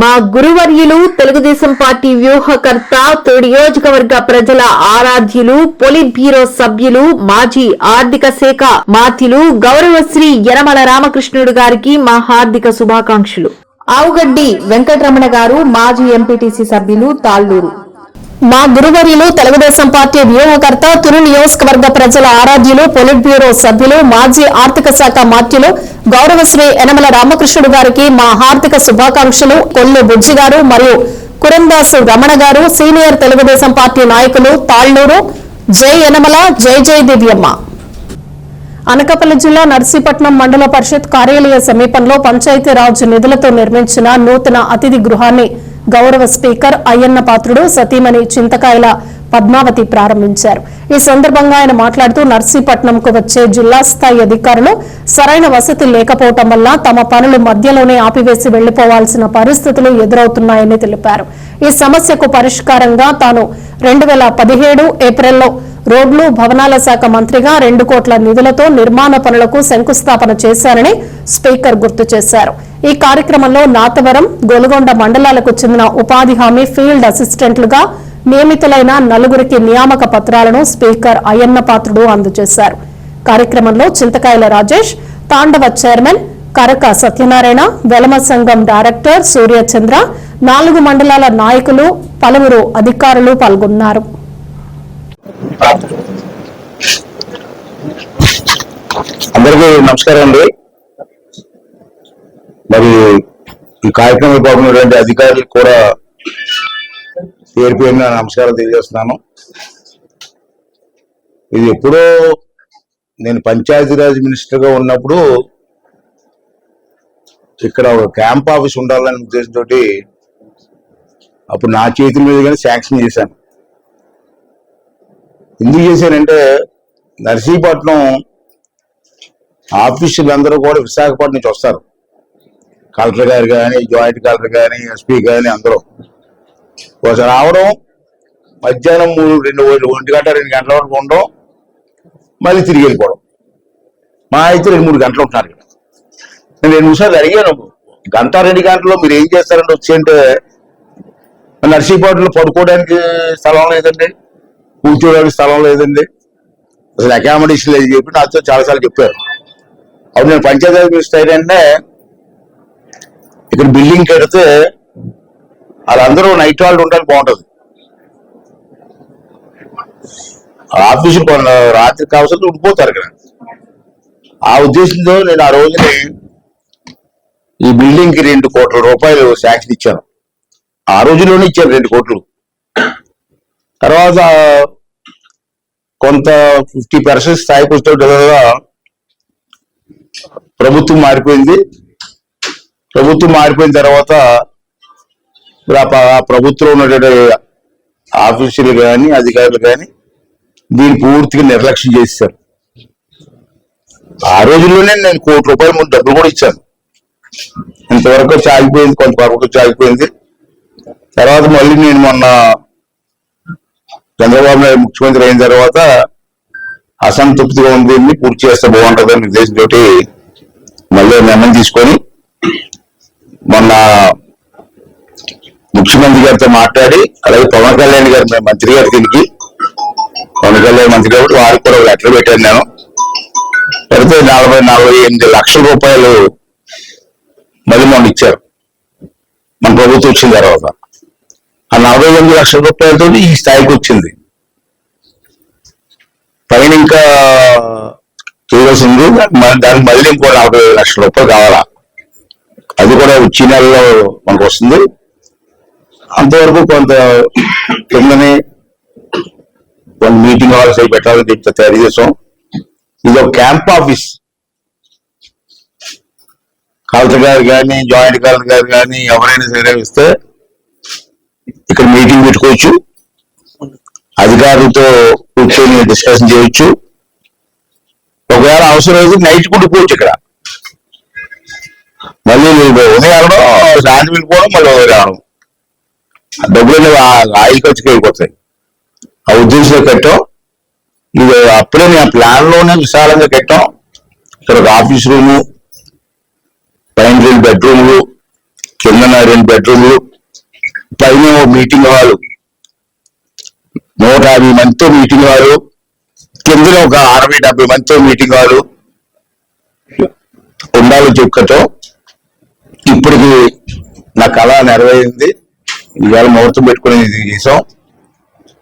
మా గురువర్యులు తెలుగుదేశం పార్టీ వ్యూహకర్త తొలి నియోజకవర్గ ప్రజల ఆరాధ్యులు పొలిట్ బ్యూరో సభ్యులు మాజీ ఆర్థిక శాఖ మాతిలు గౌరవశ్రీ యనమల రామకృష్ణుడు గారికి మా హార్దిక శుభాకాంక్షలు. ఆవుగడ్డి వెంకటరమణ గారు మాజీ ఎంపీటీసీ సభ్యులు తాళ్ళూరు మా గురువర్యులు తెలుగుదేశం పార్టీ వ్యూహకర్త తురు నియోజకవర్గ ప్రజల ఆరాధ్యులు పొలిట్ బ్యూరో సభ్యులు మాజీ ఆర్థిక శాఖ మాత్యులు గౌరవశ్రీ యనమల రామకృష్ణుడు గారికి మా హార్దిక శుభాకాంక్షలు. కొల్లు బుజ్జి గారు మరియు కురందాసు రమణ గారు సీనియర్ తెలుగుదేశం పార్టీ నాయకులు తాళ్ళూరు. జై యనమల జై జై దివ్యమ్మ. అనకాపల్లి జిల్లా నర్సీపట్నం మండల పరిషత్ కార్యాలయ సమీపంలో పంచాయతీరాజ్ నిధులతో నిర్మించిన నూతన అతిథి గృహాన్ని గౌరవ స్పీకర్ అయ్యన్న పాత్రుడు సతీమణి చింతకాయల పద్మావతి ప్రారంభించారు. ఈ సందర్భంగా ఆయన మాట్లాడుతూ నర్సీపట్నంకు వచ్చే జిల్లా స్థాయి అధికారులు సరైన వసతి లేకపోవటం వల్ల తమ పనులు మధ్యలోనే ఆపివేసి వెళ్ళిపోవాల్సిన పరిస్థితులు ఎదురవుతున్నాయని తెలిపారు. ఈ సమస్యకు పరిష్కారంగా తాను రెండు వేల పదిహేడు ఏప్రిల్లో రోడ్లు భవనాల శాఖ మంత్రిగా రెండు కోట్ల నిధులతో నిర్మాణ పనులకు శంకుస్థాపన చేశారని స్పీకర్ గుర్తు చేశారు. ఈ కార్యక్రమంలో నాతవరం గొలుగొండ మండలాలకు చెందిన ఉపాధి హామీ ఫీల్డ్ అసిస్టెంట్లుగా నియమితులైన నలుగురికి నియామక పత్రాలను స్పీకర్ అయ్యన్న పాత్రుడు అందజేశారు. కార్యక్రమంలో చింతకాయల రాజేష్ తాండవ చైర్మన్ కరక సత్యనారాయణ వెలమ సంఘం డైరెక్టర్ సూర్యచంద్ర నాలుగు మండలాల నాయకులు పలువురు అధికారులు పాల్గొన్నారు. అందరికీ నమస్కారం అండి. మరి ఈ కార్యక్రమంలో పాల్గొన్నటువంటి అధికారులకు కూడా పేరు పేరున నమస్కారం తెలియజేస్తున్నాను. ఇది ఎప్పుడో నేను పంచాయతీరాజ్ మినిస్టర్గా ఉన్నప్పుడు ఇక్కడ ఒక క్యాంప్ ఆఫీస్ ఉండాలనే ఉద్దేశంతో అప్పుడు నా చేతుల మీదుగానే శాంక్షన్ చేశాను. ఎందుకు చేశానంటే నర్సీపట్నం ఆఫీసులు అందరూ కూడా విశాఖపట్నం నుంచి వస్తారు. కలెక్టర్ గారు కానీ జాయింట్ కలెక్టర్ కానీ ఎస్పీ కానీ అందరూ. ఒకసారి రావడం మధ్యాహ్నం మూడు రెండు ఒంటి గంట రెండు గంటల వరకు ఉండడం మళ్ళీ తిరిగి వెళ్ళిపోవడం. మా అయితే రెండు మూడు గంటలు ఉంటున్నారు ఇక్కడ. నేను రెండు నిమిషాలు అడిగాను గంట రెండు గంటలు మీరు ఏం చేస్తారంటే వచ్చి అంటే నర్సీపట్నంలో పడుకోవడానికి స్థలం లేదండి. కూర్చోడానికి స్థలం లేదండి. అసలు అకామిడేషన్ లేదు చెప్పి నాతో చాలాసార్లు చెప్పారు. అప్పుడు నేను పంచాయతీ మినిస్టర్ అంటే ఇక్కడ బిల్డింగ్ కడితే వాళ్ళందరూ నైట్ వాళ్ళు ఉండడానికి బాగుంటుంది. ఆఫీసు రాత్రి కావాల్సి ఉండిపోతారు ఇక్కడ. ఆ ఉద్దేశంతో నేను ఆ రోజునే ఈ బిల్డింగ్కి రెండు కోట్ల రూపాయలు శాంక్షన్ ఇచ్చాను. ఆ రోజుల్లోనే ఇచ్చాను రెండు కోట్లు. తర్వాత కొంత ఫిఫ్టీ పర్సెంట్ స్థాయికి వచ్చేటట్టుగా ప్రభుత్వం మారిపోయింది. ప్రభుత్వం మారిపోయిన తర్వాత ఇప్పుడు ఆ ప్రభుత్వంలో ఉన్నటువంటి ఆఫీసులు కానీ అధికారులు కానీ దీన్ని పూర్తిగా నిర్లక్ష్యం చేశారు. ఆ రోజుల్లోనే నేను కోటి రూపాయల ముందు డబ్బులు కూడా ఇచ్చాను. ఇంతవరకు చాగిపోయింది కొంతవరకు చాగిపోయింది తర్వాత మళ్ళీ నేను మొన్న చంద్రబాబు నాయుడు ముఖ్యమంత్రి అయిన తర్వాత అసంతృప్తిగా ఉంది దీన్ని పూర్తి చేస్తే బాగుంటుందని ఉద్దేశంతో మళ్ళీ నిర్ణయం తీసుకొని మొన్న ముఖ్యమంత్రి గారితో మాట్లాడి అలాగే పవన్ కళ్యాణ్ గారు మంత్రి గారు దీనికి పవన్ కళ్యాణ్ మంత్రి కాబట్టి వారికి కూడా లెటర్ పెట్టాను నేను. పెడితే నలభై నలభై ఎనిమిది లక్షల రూపాయలు మళ్ళీ మొన్న ఇచ్చారు. మన ప్రభుత్వం వచ్చిన తర్వాత. ఆ నలభై ఎనిమిది లక్షల రూపాయలతో ఈ స్థాయికి వచ్చింది. పైన ఇంకా చేయవలసింది దానికి మళ్ళీ ఇంకో నలభై లక్షల రూపాయలు కావాలా? అది కూడా వచ్చే నెలలో మనకు వస్తుంది. అంతవరకు కొంత కిందనే కొన్ని మీటింగ్ హాల్స్ అవి పెట్టాలని చెప్పి తయారు చేసాం ఇది ఒక క్యాంప్ ఆఫీస్. కలెక్టర్ గారు కానీ జాయింట్ కలెక్టర్ గారు కానీ ఎవరైనా సరే వస్తే ఇక్కడ మీటింగ్ పెట్టుకోవచ్చు. అధికారులతో కూర్చొని డిస్కషన్ చేయొచ్చు. ఒకవేళ అవసరం అయితే నైట్ ఉండిపోవచ్చు ఇక్కడ. మళ్ళీ ఉదయం వెళ్ళడం వెళ్ళిపోవడం మళ్ళీ ఉదయం రావడం. ఆ డబ్బులు ఆయిల్ ఖర్చుకి వెళ్ళిపోతాయి. ఆ ఉద్దేశంలో కట్టాం. ఇది అప్పుడే నేను ప్లాన్లోనే విశాలంగా కట్టాం. ఇక్కడ ఒక ఆఫీస్ రూము పైన రెండు బెడ్రూమ్లు కింద కింద రెండు బెడ్రూమ్లు పైన మీటింగ్ హాల్. నూట యాభై మందితో మీటింగ్ హాలు. కింద ఒక అరవై డెబ్బై మందితో మీటింగ్ హాలు. ఉండాలి చుక్కతో. ఇప్పటికి నా కళ నెరవేరింది. ఇవాళ ముహూర్తం పెట్టుకుని ఇది చేసాం